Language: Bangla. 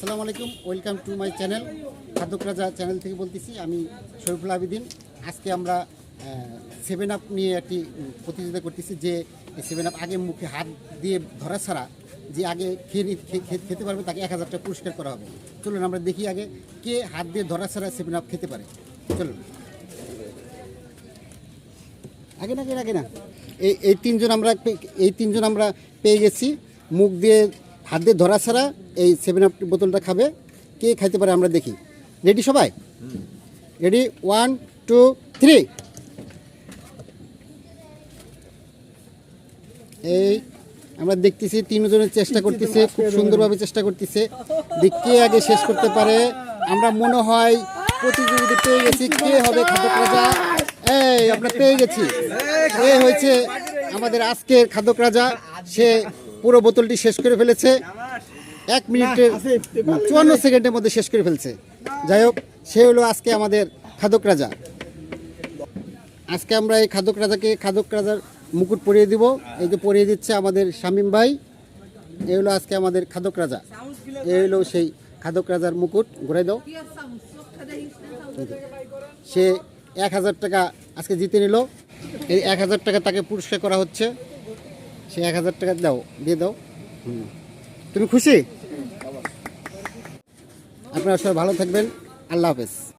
আসসালামু আলাইকুম ওয়েলকাম টু মাই চ্যানেল খাদ্যক রাজা চ্যানেল থেকে বলতেছি আমি শরীফুল আবিদিন। আজকে আমরা সেভেন আপ নিয়ে একটি প্রতিযোগিতা করতেছি যে সেভেন আপ আগে মুখে হাত দিয়ে ধরা ছাড়া যে আগে খেয়ে খেতে পারবে তাকে এক হাজার টাকা পুরস্কার করা হবে। চলুন আমরা দেখি আগে কে হাত দিয়ে ধরা ছাড়া সেভেন আপ খেতে পারে। চলুন। আগে না আগে না, এই এই তিনজন আমরা এই তিনজন আমরা পেয়ে গেছি। মুখ দিয়ে হাত দিয়ে ধরা ছাড়া এই সেভেন আপ বোতলটা খাবে কে খাইতে পারে আমরা দেখি। রেডি সবাই? রেডি ওয়ান টু থ্রি এই আমরা দেখতেছি তিনজনের চেষ্টা করতেছে খুব সুন্দরভাবে চেষ্টা করতেছে। কে আগে শেষ করতে পারে? আমরা মনে হয় প্রতিযোগিতা পেয়ে গেছি। কে হবে খাদ্য রাজা? এই আমরা পেয়ে গেছি। এ হয়েছে আমাদের আজকের খাদ্যক রাজা। সে পুরো বোতলটি শেষ করে ফেলেছে। এক মিনিটে চুয়ান্ন সেকেন্ডের মধ্যে শেষ করে ফেলছে। যাই হোক সে হলো আজকে আমাদের খাদক রাজা। আজকে আমরা এই খাদক রাজাকে খাদক রাজার মুকুট পরিয়ে দিব। এই যে পরিয়ে দিচ্ছে আমাদের শামীম ভাই এই হলো আজকে আমাদের খাদক রাজা। এই হলো সেই খাদক রাজার মুকুট ঘুরাই দাও। সে এক হাজার টাকা আজকে জিতে নিল। এই এক হাজার টাকা তাকে পুরস্কার করা হচ্ছে। সে এক হাজার টাকা দাও দিয়ে দাও। হুম। তুমি খুশি? আপনারা সবাই ভালো থাকবেন। আল্লাহ হাফেজ।